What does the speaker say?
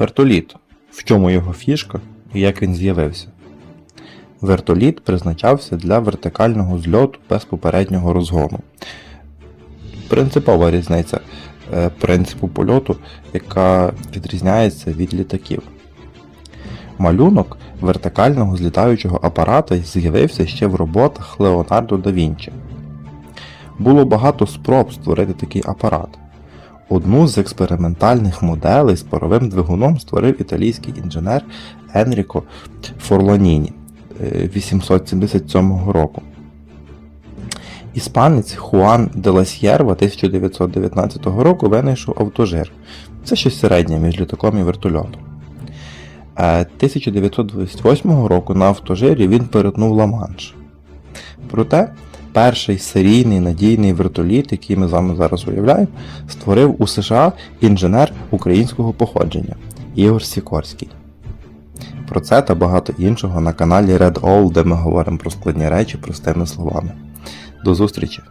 Вертоліт. В чому його фішка і як він з'явився? Вертоліт призначався для вертикального зльоту без попереднього розгону. Принципова різниця е, принципу польоту, яка відрізняється від літаків. Малюнок вертикального злітаючого апарата з'явився ще в роботах Леонардо да Вінчі. Було багато спроб створити такий апарат. Одну з експериментальних моделей з паровим двигуном створив італійський інженер Енріко Форлоніні е, 877 року. Іспанець Хуан де ла Сєрва 1919 року винайшов автожир. Це щось середнє між літаком і вертольотом. Е, 1928 року на автожирі він перетнув Ла-Манш. Проте перший серійний надійний вертоліт, який ми з вами зараз уявляємо, створив у США інженер українського походження Ігор Сікорський. Про це та багато іншого на каналі Red All, де ми говоримо про складні речі простими словами. До зустрічі!